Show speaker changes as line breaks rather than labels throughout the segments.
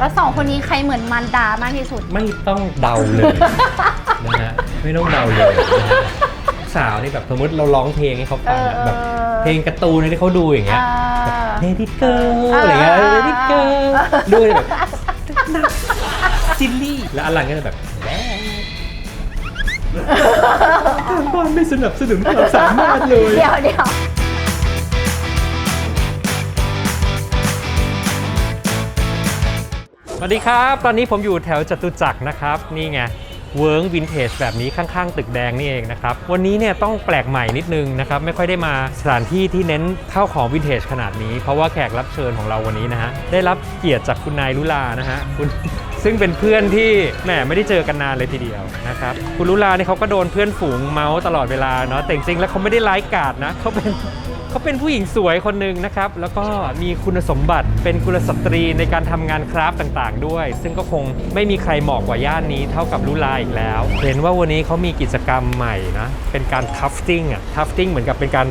แล้วสองคนนี้ใครเหมือนมันดามากที่สุด
ไม่ต้องเดาเลย นะฮะไม่ต้องเดาเลยนะฮะสาวนี่แบบสมมติเราร้องเพลงให้เขาฟังอะ
เออ
แบบเพลงการ์ตูนที่เขาดูอย่างเงี้ย
อ่า
Let it go อะไรเงี้ย Let it go ด้วยแบบซิลลี่ แล้วอลันก็จะแบบแบ๊ทางบ้านไม่สนับสนุนความสามารถเลย
เดี๋ยวเดี๋ยว
สวัสดีครับ ตอนนี้ผมอยู่แถวจตุจักรนะครับ นี่ไงเวิร์กวินเทจแบบนี้ข้างๆ ตึกแดงนี่เองนะครับ วันนี้เนี่ยต้องแปลกใหม่นิดนึงนะครับ ไม่ค่อยได้มาสถานที่ที่เน้นเข้าของวินเทจขนาดนี้ เพราะว่าแขกรับเชิญของเราวันนี้นะฮะ ได้รับเกียรติจากคุณนายลุลานะฮะคุณซึ่งเป็นเพื่อนที่แหมไม่ได้เจอกันนานเลยทีเดียวนะครับ คุณลุลาเนี่ยเขาก็โดนเพื่อนฝูงเมาส์ตลอดเวลาเนาะแต่จริงๆแล้วเขาไม่ได้ร้ายกาจนะเขาเป็น เขาเป็นผู้หญิงสวยคนหนึ่งนะครับ แล้วก็มีคุณสมบัติเป็นกุลสตรีในการทำงานคราฟต์ต่างๆ ด้วย ซึ่งก็คงไม่มีใครเหมาะกว่าย่านนี้เท่ากับลุลาอีกแล้ว เห็นว่าวันนี้เขามีกิจกรรมใหม่นะ เป็นการทัฟติ้งอะทัฟติ้งเหมือนกับเป็นการ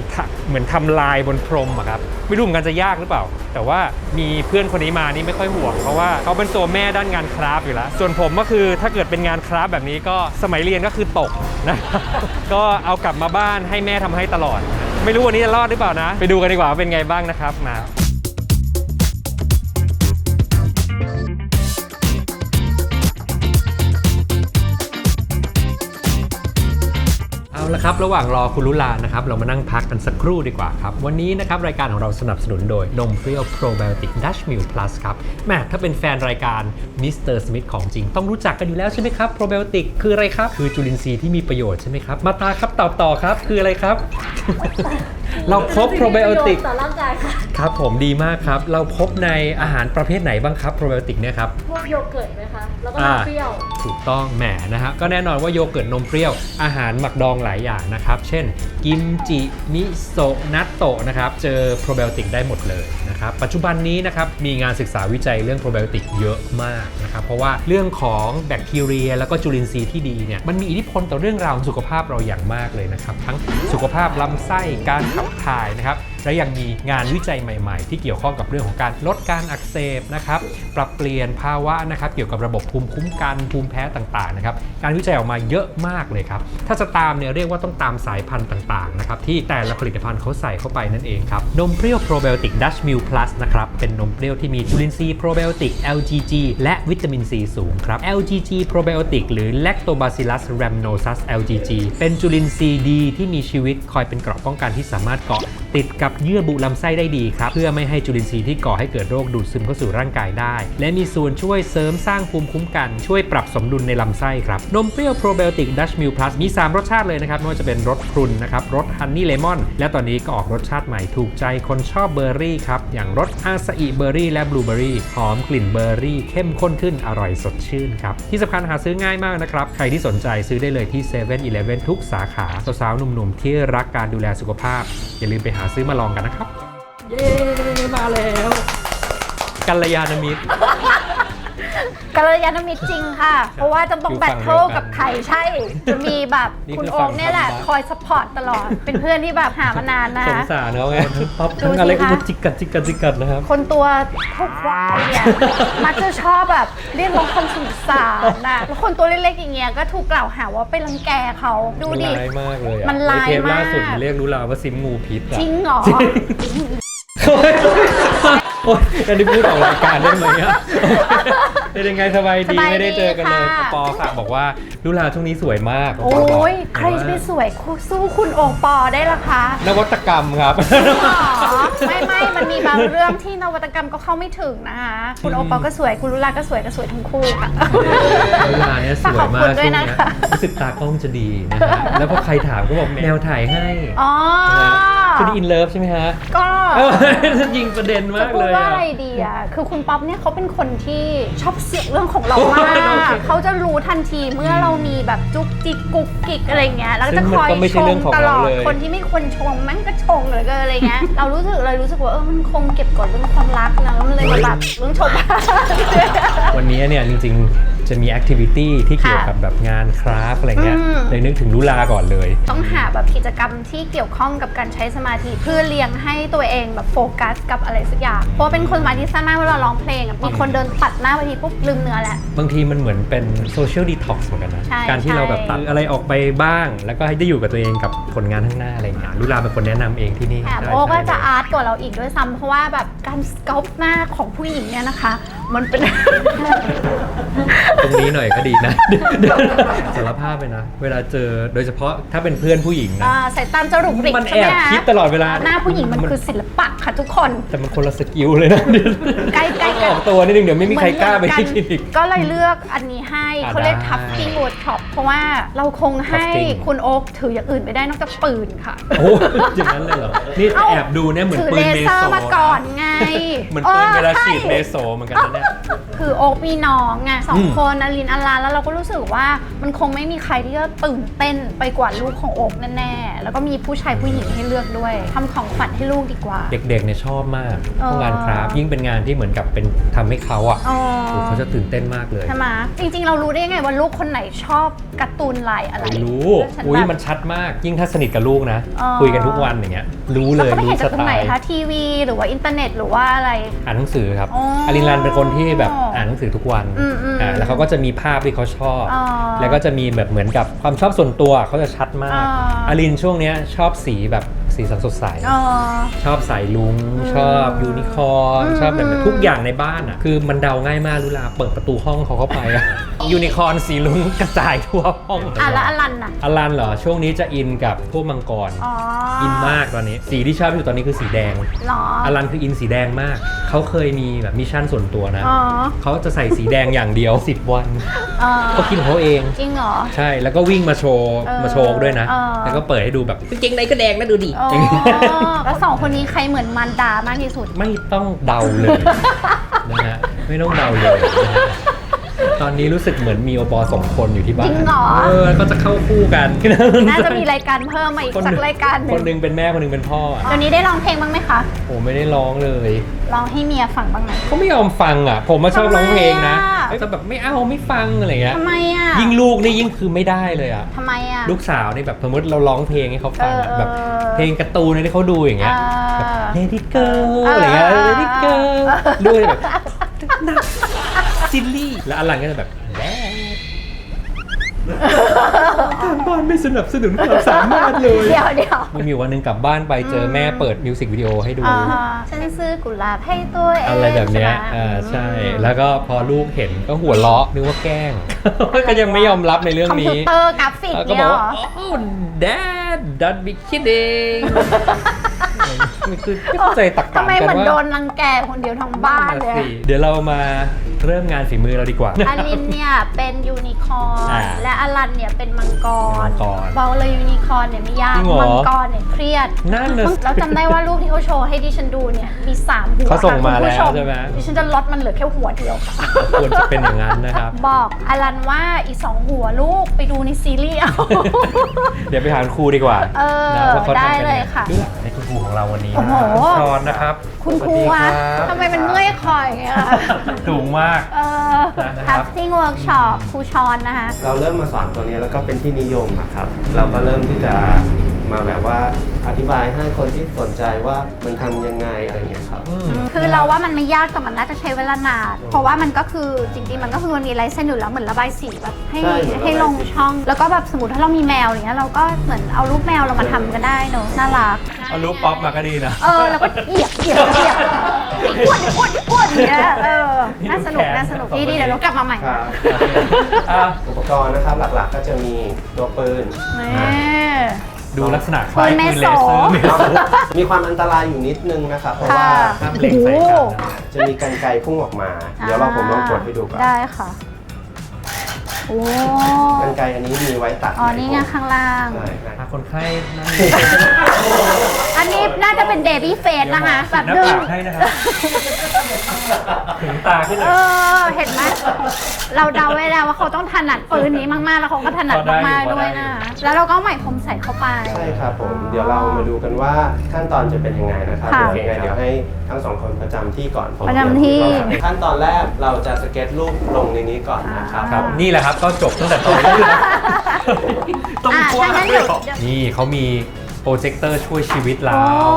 เหมือนทำลายบนพรมอะครับไม่รู้เหมือนกันจะยากหรือเปล่า แต่ว่ามีเพื่อนคนนี้มานี่ไม่ค่อยห่วง เพราะว่าเขาเป็นตัวแม่ด้านงานคราฟต์อยู่แล้ว ส่วนผมก็คือถ้าเกิดเป็นงานคราฟต์แบบนี้ก็สมัยเรียนก็คือตกนะก็เอากลับมาบ้านให้แม่ทำให้ตลอด ไม่รู้วันนี้จะรอดหรือเปล่านะ ไปดูกันดีกว่าว่าเป็นไงบ้างนะครับมา ละครับ ระหว่างรอคุณลุลานะครับ เรามานั่งพักกันสักครู่ดีกว่าครับ วันนี้นะครับ รายการของเราสนับสนุนโดย นมเปรี้ยวโปรไบโอติกดัชมิลพลัสครับแม่ถ้าเป็นแฟนรายการมิสเตอร์สมิธของจริง ต้องรู้จักกันอยู่แล้วใช่ไหมครับโปรไบโอติกคืออะไรครับ คือจุลินทรีย์ที่มีประโยชน์ใช่ไหมครับ มาตาครับตอบต่อครับ คืออะไรครับ เราพบโปรไบโอติก
ต่อร่างกายค่ะ
ครับผมดีมากครับ เราพบในอาหารประเภทไหนบ้างครับโปรไบโอติกเนี่ยครับ
พวกโยเกิร์ตไหมคะ แล้วก็
อ่า
น้ำเปรี้ยว
ถูกต้องแหมนะฮะก็แน่นอนว่าโยเกิร์ตนมเปรี้ยว อาหารหมักดองหลายอย่างนะครับ เช่น กิมจิ มิโซะนัตโตะนะครับ เจอโปรไบโอติกได้หมดเลยนะครับ ปัจจุบันนี้นะครับมีงานศึกษาวิจัยเรื่องโปรไบโอติกเยอะมากนะครับ เพราะว่าเรื่องของแบคทีเรีย แล้วก็จุลินทรีย์ที่ดีเนี่ย มันมีอิทธิพลต่อเรื่องราวของสุขภาพเราอย่างมากเลยนะครับ ทั้งสุขภาพลำไส้ การขับถ่ายนะครับและยังมีงานวิจัยใหม่ๆ ที่เกี่ยวข้องกับเรื่องของการลดการอักเสบนะครับปรับเปลี่ยนภาวะนะครับเกี่ยวกับระบบภูมิคุ้มกันภูมิแพ้ต่างๆนะครับการวิจัยออกมาเยอะมากเลยครับถ้าจะตามเนี่ยเรียกว่าต้องตามสายพันธุ์ต่างๆนะครับที่แต่ละผลิตภัณฑ์เขาใส่เข้าไปนั่นเองครับนมเปรี้ยวโปรไบโอติกดัชมิลพลัสนะครับเป็นนมเปรี้ยวที่มีจุลินทรีย์โปรไบโอติก LGG และวิตามินซีสูงครับ LGG โปรไบโอติกหรือ Lactobacillus rhamnosus LGG เป็นจุลินทรีย์ดีที่มีชีวิตคอยเป็นเกราะป้องกันที่สามารถเกาะติดกับเยื่อบุลำไส้ได้ดีครับ เพื่อไม่ให้จุลินทรีย์ที่ก่อให้เกิดโรคดูดซึมเข้าสู่ร่างกายได้ และมีส่วนช่วยเสริมสร้างภูมิคุ้มกัน ช่วยปรับสมดุลในลำไส้ครับ นมเปรี้ยวโปรไบโอติกดัชมิลพลัสมี 3 รสชาติเลยนะครับไม่ว่าจะเป็นรสพรุนนะครับรสฮันนี่เลมอนและตอนนี้ก็ออกรสชาติใหม่ถูกใจคนชอบเบอร์รี่ครับอย่างรสอาซาอิเบอร์รี่และบลูเบอร์รี่หอมกลิ่นเบอร์รี่ เข้มข้นขึ้นอร่อยสดชื่นครับที่สำคัญหาซื้อง่ายมากนะครับใครที่สนใจซื้อได้เลยที่7 e เ e ่ e อทุกสาขาสาวๆหนุ่มๆที่รักการดูแลสุขภาพอย่าลืมไปหาซื้อมาลองกันนะครับ เย้ มาแล้วกัลยาณมิตร
กัลยาณมิตรจริงค่ะ เพราะว่าจะต้อง
อยู่
แบ
ฝั่
ท
ง
เทิล
เดียวกัน
กับใครใช่ จะมีแบบ
นี่
คุณ
คือ
โอ๊
ฝั่
ค
ง
เนี่ยแหละ
ทำบัตร
คอยสปอร์ตตลอด เป็นเพื่อนที่แบบหามานานนะ
สงสารเขาไงทั้งป๊อป
ดู
ทั้ง
สิ
อะไรก็
คะ
จิกกัดจิกกัดจิกกัดนะครับ
คนตัวเท่าควายเนี่ย มักจะชอบแบบเรียกร้องความสงสารนะแล้วคนตัวเล็กๆอย่างเงี้ยก็ถูกกล่าวหาว่าไปรังแกเขาดูดิ
มันร้ายมากเลยอะ
มันร้าย
ในเทปล่าสุด
มาก
เรียกรู้ลาว่าซิมงูพิษอะ
จริงเหรอ
โอ๊ย โอ๊ยอันนี้พูดออกรายการได้ไหมอะเป็นยังไงสบายดี
สบายดี
ไม่ได้เจอกันเลย
ค่ะ
ปอฝากบอกว่าลุลาช่วงนี้สวยมาก
โอ้ยใครจะไปสวยสู้คุณโอปอได้ล่ะคะ
นวัตกรรมครับ
หรอไม่ไม่มันมีบางเรื่องที่นวัตกรรมก็เข้าไม่ถึงนะคะคุณโอปอก็สวยคุณลุลาก็สวยก็สวยทั้งคู่ค่ะ
ลุลาเนี่ยสวย
ขอบ
มา
คุ
ก
ณด้
ช่
ว
วยง
นะ
เนี้ย
คะ
รู้สึกตากล้องจะดีนะฮะแล้วพอใครถามก็บอกแมวถ่ายให้
อ๋อ
คุณอินเลิฟใช่ไหมฮะ
ก็
เอ้ายิงประเด็น
จะ
มาก
พู
เล
ด
ย
ว่า
อะ
อะไรดีอะ คือคุณป๊อปเนี่ยเขาเป็นคนที่ชอบเสือกเรื่องของเรามา
โอเค
กเขาจะรู้ทันทีเมื่อเรามีแบบจุกจิกกุกกิกอะไรเงี้ย แล้วก็
ซึ่
จะ
ง
ค
มัน
อย
ก็ไม่ใช่
ช
เรื่
ม
องของ
ตล
เรา
อด
เลย
คนที่ไม่ควรชมแม่งก็ชงเหลือเกินอะไรเงี้ย เรารู้สึกเลยรู้สึกว่าเออ มันคงเก็บกดเรื่องความรักนะมันเลยมาแบบเรื่องชม
วันนี้เนี่ยจริงๆ จะมีแอคทิวิตี้ที่เกี่ยว
ค่ะ
กับแบบงานคราฟต์อะไรเงี้ย
อืม
เลยนึกถึงลุลาก่อนเลย
ต้องหาแบบกิจกรรมที่เกี่ยวข้องกับการใช้สมาธิเพื่อเลี้ยงให้ตัวเองแบบโฟกัสกับอะไรสักอย่างเพราะว่าเป็นคนสมาธิสั้นมากเวลาร้องเพลงอะมีคนเดินตัดหน้าเวทีปุ๊บลืมเนื้อแล้ว
บางทีมันเหมือนเป็นโซเชียลดีท็อกซ์เหมือนกันนะ
ใช่
การที่เราแบบ
ใช่
ตัดอะไรออกไปบ้าง แล้วก็ให้ได้อยู่กับตัวเองกับผลงานข้างหน้าอะไรเงี้ยลุลาเป็นคนแนะนำเองที่นี่
แถม
ใช่
โอ้ก็
ใช่
จะอาร์ตกว่าเราอีกด้วยซ้ำเพราะว่าแบบการสเกลหน้าของผู้หญิงเนี่ยนะคะ มันเป็น
ตรงนี้หน่อยก็ดีนะสารภาพไปนะ เวลาเจอโดยเฉพาะถ้าเป็นเพื่อนผู้หญิงนะ
อ่าสายตามจะรุกริก
มัน
ใช่ไหม
แอบ
คะ
คิดตลอดเวลา
หน้าผู้หญิงมันคือศิลปะค่ะทุกคน
แต่มันคนละสกิลเลยนะ
ใกล้ๆกัน
ออกตัวนิดนึงเดี๋ยวไม่มีใครกล้าไปที่คลินิก
ก็เลยเลือกอันนี้ให้
อ่า
เขาเรียก
ได้
ทัฟติ้งเวิร์ดช็อปเพราะว่าเราคงให้
Tufting
คุณโอ๊คถืออย่างอื่นไม่ได้นอกจากปืนค่ะ
โอ้อย่างนั้นเลยเหรอ นี่
เอ้า
แอบดูเนี่ยเหมือน
ถือ
ปื
เล
นเม
เซอ
โซ
ร์มาก่อนไง
เหมือนปืนเวลาฉีดเมโซเหมือนกันนะเนี่ย
คือโอ๊คมีน้องไงสอ
อื
ง
ม
คนอลินอลาแล้วเราก็รู้สึกว่ามันคงไม่มีใครที่จะตื่นเต้นไปกว่าลูกของโอ๊คแน่ๆ แล้วก็มีผู้ชายผู้หญิงให้เลือกด้วยทำของฝันให้ลูกดีกว่า
เด็กๆเนี่ยชอบมาก
เออ
พวกงานคราฟต์ยิ่งเป็นงานที่เหมือนกับเป็นทำให้เขาอะ
อ๋อ
โอ้เขาจะตื่นเต้นมากเลย
ใช่ไหมจริงๆ เรารู้ได้ยังไงว่าลูกคนไหนชอบการ์ตูนลายอะไร
ไม่รู้
ฉัน
อุ้ย
แบบ
มันชัดมากยิ่งถ้าสนิทกับลูกนะ
อ๋อ
คุยกันทุกวันอย่างเงี้ยรู้เล
แล้ว
ย
เขาไป
รู้
เห็น
ส
จากตร
ไต
งไหน
ล์
คะทีวีหรือว่าอินเทอร์เน็ตหรือว่าอะไร
อ่านหนังสือครับ
อ๋ออ
อลินรันเป็นคนที่แบบอ่านหนังสือทุกวัน
อืมอืม
อ่าแล้วเขาก็จะมีภาพที่เขาชอบ
อ๋อ
แล้วก็จะมีแบบเหมือนกับความชอบส่วนตัวเขาจะชัดมาก
อ๋ออ
อลินช่วงเนี้ยชอบสีแบบ สีสันสดใส
อ๋อ
ชอบสายลุงชอบยูนิคอร์น
อืม
ชอบแบบทุกอย่างในบ้านอะ คือมันเดาง่ายมากลุลาเปิดประตูห้องเขาเข้าไปอะ ยูนิคอร์นสีลุงกระจายทั่วห้อง
อะแล้วอลันน่ะ
อลันเหรอ ช่วงนี้จะอินกับพวกมังกร
อ๋อ
อิ
อิ
นมากตอนนี้ สีที่ชอบที่สุดตอนนี้คือสีแดง
หรอ
อลันคืออินสีแดงมาก เขาเคยมีแบบมิชชั่นส่วนตัวนะ
อ๋อ
เขาจะใส่สีแดงอย่างเดียว 10 วัน
อ๋อ
เขาคิดของเขาเอง
จริงเหรอ
ใช่ แล้วก็วิ่งมาโชว์
เออ
มาโชว์ด้วยนะ
เออ
แล้วก็เปิดให้ดูแบบเก่งในก็แดงนะดูดิ
อ๋อแล้วสองคนนี้ใครเหมือนมันดามากที่สุด
ไม่ต้องเดาเลยนะฮะไม่ต้องเดาเลยนะฮะตอนนี้รู้สึกเหมือนมีโอปอสองคนอยู่ที่บ้าน
จริงเหรอ
เออก็จะเข้าคู่กัน
น่าจะมีรายการเพิ่มมาอีก
คนห
สั
นึ่
ก
ง
รายการห
คน
นึ่ง
หนึงเป็นแม่คนหนึงเป็นพ่ออะ
เดี๋ยวนี้ได้ร้องเพลงบ้างไหมคะ
โอ้ไม่ได้ร้องเลย
ร้องให้เมียฟังบ้างไหม
เขาไม่ยอมฟังอะ ผมมาชอบร้องเพลงนะ
ทำไมอะ
แต่แบบไม่เอาไม่ฟังอะไรเงี้ย
ทำไมอะ
ยิ่งลูกนี่ยิ่งคือไม่ได้เลยอะ
ทำไมอะ
ลูกสาวนี่แบบสมมติเราร้องเพลงให้เขาฟังอะ
เออ
แบบเพลงการ์ตูนที่เขาดูอย่างเงี้ย
เออ
Let it go
เอออ
อะไรเงี้ย Let it go
เออ
ด้วยแบบนักซิลลี่ แล้วอลันก็จะแบบแล้ ทางบ้านไม่สนับสนุนความสามารถเลย
เดี๋ยวเดี๋ยว
มันมีวันหนึ่งกลับบ้านไปเจอแม่เปิดมิวสิกวิดีโอให้ดู
อ่าฮะฉันซื้อกุหลาบให้ตัวเอง
อะไรแบบเนี้ย
ใช่ไหม
อ่าใช่
อืม
แล้วก็พอลูกเห็นก็หัวเราะนึกว่าแกล้ง ก็ยังไม่ยอมรับในเรื่อง
คอมพิว
นี้
เตอร์กราฟิก
แล้วก็
เนี่
บ
ย
อก
เหร
ว่า
อ
oh dad don't be kidding มันคือไม่เข้าใจตักกะ
ทำไม
กั
เหมือน
ว่า
โดนรังแกคนเดียวทั้งบ้านเลย
สิเดี๋ยวเรามา เริ่มงานฝีมือเราดีกว่า
อลินเนี่ยเป็นยูนิคอร์
อ่า
นและอลันเนี่ยเป็นมังกร
มังกร
บอกเลยยูนิคอร์นเนี่ยไม่ยาก
จริงเหรอ
มังกรเนี่ยเครียด
นั่นน่ะสิ
แล้วจำได้ว่ารูปที่เขาโชว์ให้ดิฉันดูเนี่ยมีสามหัว
เขาส่งมา
ค่ะคุณผู้ช
แล้วใช่ไหม
ดิฉันจะลดมันเหลือแค่หัวเดียวค่ะ
ควรจะเป็นอย่างนั้นนะครับ
บอกอลันว่าอีกสองหัวลูกไปดูในซีรีส์เอา
เดี๋ยวไปหาคุณครูดีกว่า
เออ
นะว่าเขาทำกัน
ได้เลยค่ะ
นี่ในคุณครูของเราวันนี้
โอ้โห
ชอนนะครับ
คุณครู
สวั
อะ
สดีรับ
ทำไมมันเมื่อยคออย่างเงี้ยอะ
สูงมาก
เออ
นะครับ
casting workshop ครูชอนนะคะ
เราเริ่มมาสอนตัวนี้แล้วก็เป็นที่นิยมอะครับ เราก็เริ่มที่จะมาแบบว่าอธิบายให้คนที่สนใจว่ามันทำยังไงอะไรอย่างเงี้ยครับ
อืม
คือเราว่ามันไม่ยากแต่มันน่าจะใช้เวลานานเพราะว่ามันก็คือจริงๆมันก็คือมันมีลายเส้นอยู่แล้วเหมือนระบายสีแบบให้
ใช่เหมือนระบายสี
ให้ลงช่อง แล้วก็แบบสมมติถ้าเรามีแมวอย่างเงี้ยเราก็เหมือนเอารูปแมวเรามาทำก็ได้เนอะน่ารัก
เอารูปป๊อปมาก็ดีนะ
เออแล้วก็เหยียบเหยียบเหยียบ อ้วนอ้วนอ้วนอย่างเงี้ยเออน่าสนุกน่าสนุกดีดีเดี๋ยวเรากลับมาใหม่
ครับ
อะ
อุปกรณ์นะครับหลักๆก็จะมีตัวปืน
นี่
ดูลักษณะคล้าย
ปืนเม
ปืน
โส
เลเซอร์เมโซ
มีความอันตรายอยู่นิดนึงนะครับ เพราะว่า
ค่ะ
ห้ามเล็งใส่กันนะ
จะมีกันไกรพุ่งออกมา เดี๋ยวเราผมลองกดให้ดูก่อน
ได้ค่ะโอ้
กันไกรอันนี้มีไว้ตัด
อ๋อนี่ไงข้างล่าง
ใช่ครับ
อะคนไข้นั่ง
อันนี้น่าจะเป็นเบบี้เฟสนะคะแบบ
หน้า
ดึง
ปากให้นะครับ ถึงตาขึ้นเล
เอย อ เห็นไหมเราเดาไว้แล้วว่าเขาต้องถนัดปืนนี้มากๆ แล้วเขาก็ถนัด
พอได้
มาก
อยู่
ๆด้วย
พอได้
นะ
อยู่
แล้วเราก็เอาไหมพรมใส่เข้าไป
ใช่ครับผม เดี๋ยวเรามาดูกันว่าขั้นตอนจะเป็นยังไงนะครับ
ค่ะ
เดี๋ยวยังไงเดี๋ยวให้ทั้งสองคนประจำที่ก่อนผม
ประจำที่
ขั้นตอนแรกเราจะสเก็ตรูปลงในนี้ก่อนนะครับ
ครับ นี่แหละครับก็จบตั้งแต่ตอนนี้แล้วต้อง
อะ
กว้า
ถ้างั้น
เล
เดี๋
ย
ยว
เหรอนี่เขามีโป รเจคเตอร์ช่วยชีวิตเรา
โอ้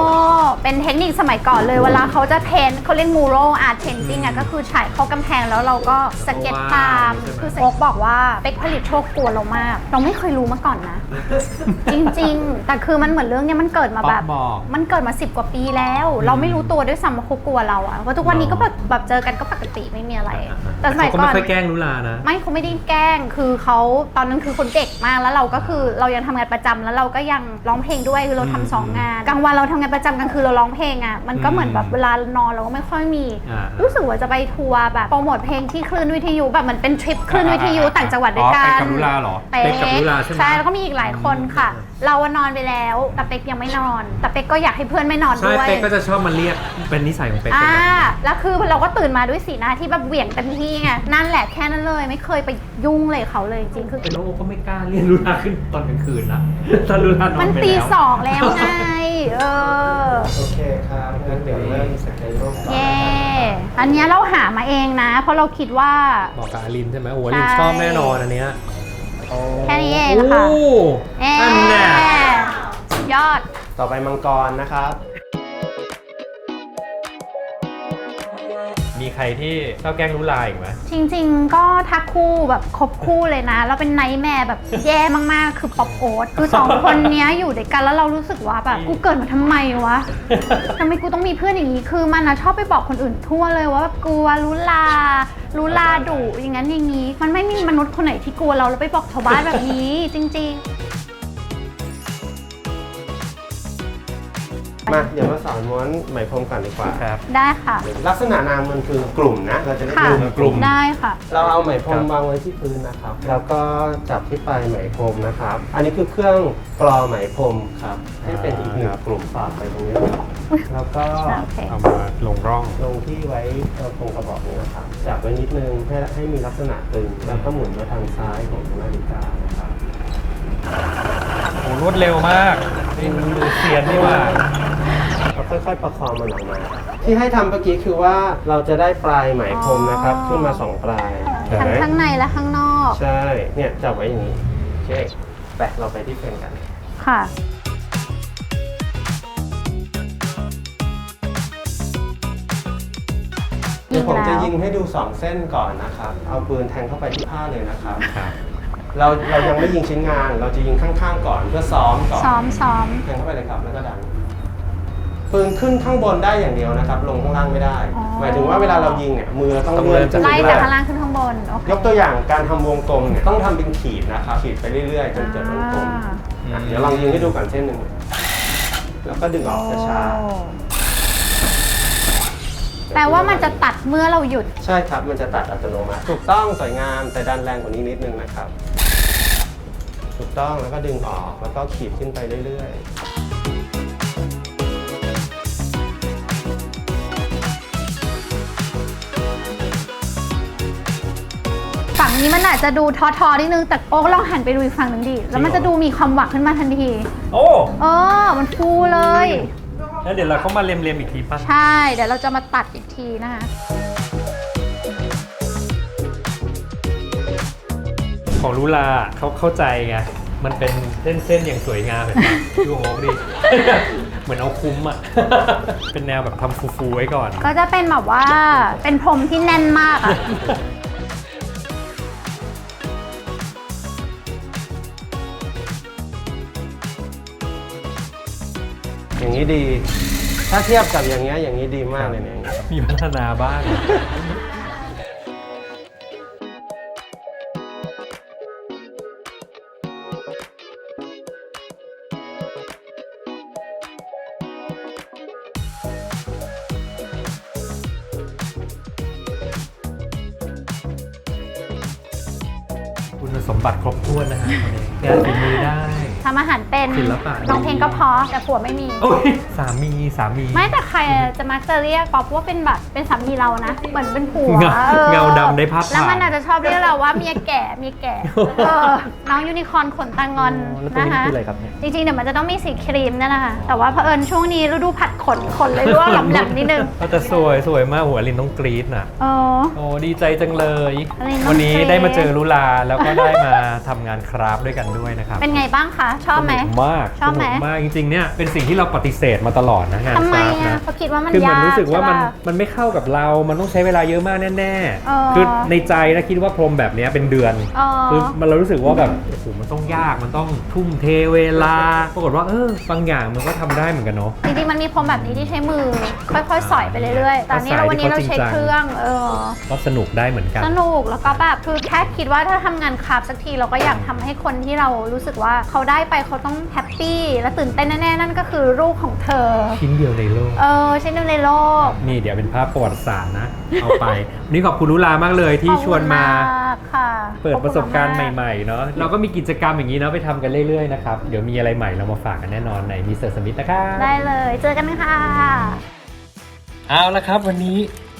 เป็นเทคนิคสมัยก่อนเลยเวลาเขาจะเพ้นท์เขาเรียกมูโรอาร์ตเพนติ้งอะก็คือฉายเข้ากำแพงแล้วเราก็สเก็ตตาม
ใช่ไหม
คือโอ๊กบอกว่าเป็กผลิตโชคกลัวเรามาก เราไม่เคยรู้มาก่อนนะ จริงๆ แต่คือมันเหมือนเรื่องเนี้ยมันเกิดมาแบบ
ป๊อกบอก
มันเกิดมาสิบกว่าปีแล้ว เราไม่รู้ตัวด้วยซ้ำว่าเขากลัวเราอะเพราะทุกวันนี้ก็แบบแบบเจอกันก็ปกติไม่มีอะไร แต่สมัย
เขา
ก่
ไม่
อน
ค่อยแกล้งลุลานะ
ไม่เขาไม่ได้แกล้ง คือเขาตอนนั้นคือคนเด็กมาก แล้วเราก็คือเรายังทำงานประจำแล้วเราก็ยังร้องเพลงด้วยคือเราทำสองงานกลางวันเราทำงานประจำกลางคืนเราร้องเพลงอะมันก็เหมือนแบบเวลานอนเราก็ไม่ค่อยมี
อ่า
รู้สึกว่าจะไปทัวร์แบบโปรโมทเพลงที่คลื่นวิทยุแบบเหมือนเป็นทริปคลื่นวิทยุต่างจังหวัดด้วยกั
อ๋อไป
น
กับลุลาเหรอ
เป๊
ไปกับลุลาใช่ไหม
ใช่แล้วก็มีอีกหลายคนค่ะ
อืม
เราอะนอนไปแล้วแต่เป็กยังไม่นอน แต่เป็กก็อยากให้เพื่อนไม่นอน
ใช่
ด้วย
เป๊กก็จะชอบมาเรียกเป็นนิสัยของเป๊ก
อ่า
เป็นแบบนี้
แล้วคือเราก็ตื่นมาด้วยสีหน้าที่แบบเหวี่ยงเต็มที่ไง นั่นแหละแค่นั้นเลยไม่เคยไปยุ่งเลยเขาเลยจริงๆคือ
เป็นน้องโอก็ไม่กล้าเรียกลุลาขึ้นตอนกลางคืนนะตอนลุลานอน
มัน
ไป
ตี
แล้ว
สองแล้วไง เออ
โอเคครับงั้นเดี๋ยวเริ่มสเก็ตรูปก่อน
เย่
นะครับ
อันเนี้ยเราหามาเองนะ เพราะเราคิดว่า
บอกกับอารินใช่ไหมโอ้
ใช่
อารินชอบแน่นอนอันเนี้ย
แค่นี้เอง
โอ้
ค่ะเอ๊
อันน่ะ
สุดยอด
ต่อไปมังกรนะครับ
มีใครที่ชอบแกล้งลุลาอีกไหม
จริงๆ ก็ทักคู่แบบครบคู่เลยนะ แล้วเป็นไนท์แมร์แบบ แย่มากๆ คือป๊อปโอ๊ตคือสองคนเนี้ยอยู่ด้วยกันแล้วเรารู้สึกว่าแบบกูเกิดมาทำไมวะทำไมกูต้องมีเพื่อนอย่างนี้ คือมันนะชอบไปบอกคนอื่นทั่วเลยว่าแบบกลัวรู้ลา รู้ลาดุอย่างนั้นอย่างนี้ มันไม่มีมนุษย์คนไหนที่กลัวเราแล้วไปบอกชาวบ้านแบบนี้ จริง
มาเดี๋ยวมาสอนม้วนไหมพรมก่อนดีกว่า
ครับ
ๆได้ค่ะ
ลักษณะนามมันคือกลุ่มนะ เราจะเรียก
ค่ะ
กลุ่ม
กลุ่ม
ได้ค่ะ
เราเอาไหมพร
ค
ม
รับ
วางไว้ที่พื้นนะครับ แล้วก็จับที่ปลายไหมพรมนะครับ อันนี้คือเครื่องกรอไหมพรมครับให้เป็นอีกหนึ่งกลุ่มฝากไปตรงนี้ครับแล้วก็
โอเค
เอามาลงร่อง
ลงที่ไว้ตรงกระบอกนี้นะครับ จับไว้นิดนึงให้ให้มีลักษณะตึง แล้วก็หมุนมาทางซ้ายของนาฬิกานะครับ
โอ้รวดเร็วมากนี่ดูเซียนนี่ว่า
เราค่อยๆ ประคองมันออกมา ที่ให้ทำเมื่อกี้คือว่าเราจะได้ปลายไหมพรมนะครับ
อ๋อ
ขึ้นมาสองปลายเห็น
ทั้ง
ไหม
ข้างในและข้างนอก
ใช่ เนี่ยจับไว้อย่างนี้โอเคไปเราไปที่เฟรมกัน
ค่ะ
เดี๋ยวผมจะ
แล้ว
ยิงให้ดู2เส้นก่อนนะครับ เอาปืนแทงเข้าไปที่ผ้าเลยนะครับ
ครับ
เราเรายังไม่ยิงชิ้นงาน เราจะยิงข้างๆก่อนเพื่อซ้อมก่อน
ซ้อมซ้อม
แทงเข้าไปเลยครับแล้วก็ดัน ปืนขึ้นข้างบนได้อย่างเดียวนะครับ ลงข้างล่างไม่ได้
อ๋อ
หมายถึงว่าเวลาเรายิงเนี่ยมือเราต้อง
ต้อง
เลื่อน
เลื่อนจาก
ไล่
ขึ้น
จาก
ไป
ข้างล่างขึ้นข้างบนโอเค
ยกตัวอย่างการทำวงกลมเนี่ยต้องทำเป็นขีดนะครับขีดไปเรื่อยๆจนเกิดวงกลม
อ่า
อะเดี๋ยวลองยิงให้ดูก่อนเส้นหนึ่งแล้วก็ดึงออกช้า
โอ้
ๆ
แปลว่ามันจะตัดเมื่อเราหยุด
ใช่ครับ มันจะตัดอัตโนมัติ ถูกต้องสวยงามแต่ดันแรงกว่านี้นิดนึงนะครับ ถูกต้องแล้วก็ดึงออกแล้วก็ขีดขึ้นไปเรื่อย
นี้มันอาจจะดูท้อๆนิดนึง แต่โอ๊กลองหันไปดูอีกฝั่งหนึ่งดิ แล้วมันจะดูมีความหวังขึ้นมาทันที
โอ้
เออ มันฟูเลย
แล้วเดี๋ยวเราเข้ามาเลียมๆอีกทีป่ะ
ใช่ เดี๋ยวเราจะมาตัดอีกทีนะคะ
ของลุลาเขาเข้าใจไง มันเป็นเส้นๆอย่างสวยงามเห็นปะดูของโอ๊คดิ เหมือนเอาคุ้มอะ เป็นแนวแบบทำฟูๆไว้ก่อน
ก็จะเป็นแบบว่าเป็นพรมที่แน่นมากอะ
ดี ถ้าเทียบกับอย่างเงี้ยอย่างนี้ดีมากเลยเนี่ยอย่างเงี้ย
มีพัฒนาบ้าง คุณสมบัติครบถ้วนนะฮะงานฝีมือได้
ทำอาหารเป็น
ศิลปะ
ร้องเพลงก็เพอแต่ผัวไม่มี
โอ้ยสามีสามี
ไม่แต่ใครจะมักจะเรียกป๊อปว่าเป็นแบบเป็นสามีเรานะเหมือนเป็นผัว
เงา
ออ
เงาดำได้ภาพ
แล้วมัน
ถ่าย
อาจจะชอบเรียกเราว่าเมียแก่เมียแก่เออน้องยูนิคอร์นขนตางอน
แล้วตัว
นะ
นี้
คะ
คืออะไรครับเนี่ย
จริงๆเดี๋ยวมันจะต้องมีสีครีมนั่นแหละค่ะแต่ว่าเผอิญช่วงนี้ฤดูผัดขนขนเลยร่วงหลำๆนิดนึง
ก็จะสวยสวยมากหัวลินต้องกรี๊ดน่ะ
เออ
โอ้ดีใจจังเลย
อลินต้อง
วันนี้
กรี๊ด
ได้มาเจอลุลาแล้วก็ได้มาทำงานคราฟต์ด้วยกันด้วยนะครับ
เป็นไงบ้างคะชอบไหม
สนุกมาก
ชอบไหม
สนุกมากจริงๆเนี่ยเป็นสิ่งที่เราปฏิเสธมาตลอดนะงาน
ทำ
ค
ไม
ราฟต์
อะ
นะ
เขาคิดว่ามัน
คือเหมื
ยา
อน
ก
รู้สึกว่ามัน
ใช่ปะ
มันไม่เข้ากับเรา มันต้องใช้เวลาเยอะมากแน่
เออ
ๆ คือในใจนะคิดว่าพรมแบบเนี้ยเป็นเดือน
เออ
คือมันเรารู้สึกว่าแบบโอ้โหมันต้องยาก มันต้องทุ่มเทเวลา ปรากฏว่าเออบางอย่างมันก็ทำได้เหมือนกันเนาะ
จริงๆมันมีพรมแบบนี้ที่ใช้มือ ค่อยๆ สอยไปเรื่อยๆ แต่อันนี้เราวันนี้เราใช้เครื่อง เออ
ก็สนุกได้เหมือนกัน
สนุกแล้วก็แบบคือแค่คิดว่าถ้าทำงานคราฟต์สักทีเราก็อยากทำให้คนที่เรารู้สึกว่าเขาได้ไปเขาต้องแฮปปี้และตื่นเต้นแน่ๆนั่นก็คือรูปของเธอ
ชิ้นเดียวในโลก
เออใช่ในโลก
นี่เดี๋ยวเป็นภาพประวัติศาสตร์นะ เอาไป วันนี่ขอบคุณลุลามากเลยที่ชวนมา
ขอบคุณกค่ะ
เปิดประสบการณ์
ขอบคุณมก
ใหม่ๆเนาะเราก็มีกิจกรรมอย่างนี้เนาะไปทำกันเรื่อยๆนะครับ เดี๋ยวมีอะไรใหม่เรามาฝากกันแน่นอนในมิสเตอร์สมิธนะครับ
ได้เลย เจอกันค่ะ
เอาละครับวันนี้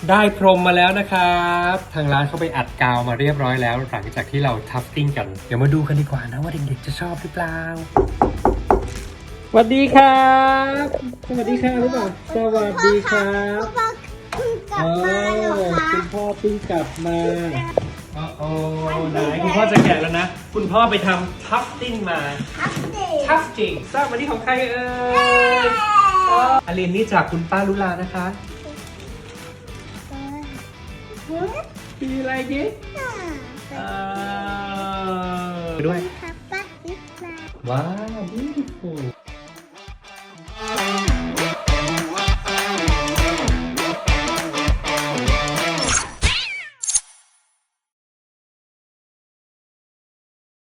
ได้พรมมาแล้วนะครับ ทางร้านเขาไปอัดกาวมาเรียบร้อยแล้ว หลังจากที่เราทัฟติ้งกัน เดี๋ยวมาดูกันดีกว่านะว่าเด็กๆจะชอบหรือเปล่าสวัสดีครับ สวัสดีค่ะหรือเปล่าสวัสดีครับโอ้คุณพ่อเพิ่งกลับมาโอ้ไหนคุณพ่อจะแกะแล้วนะ คุณพ่อไปทำทัฟติ้งมา ทัฟจริงทราบวันนี้ของใครเอ่ยอ๋ออลินนี่จากคุณป้าลุลานะคะ Do you like it? อ่าด้วยว้าว beautiful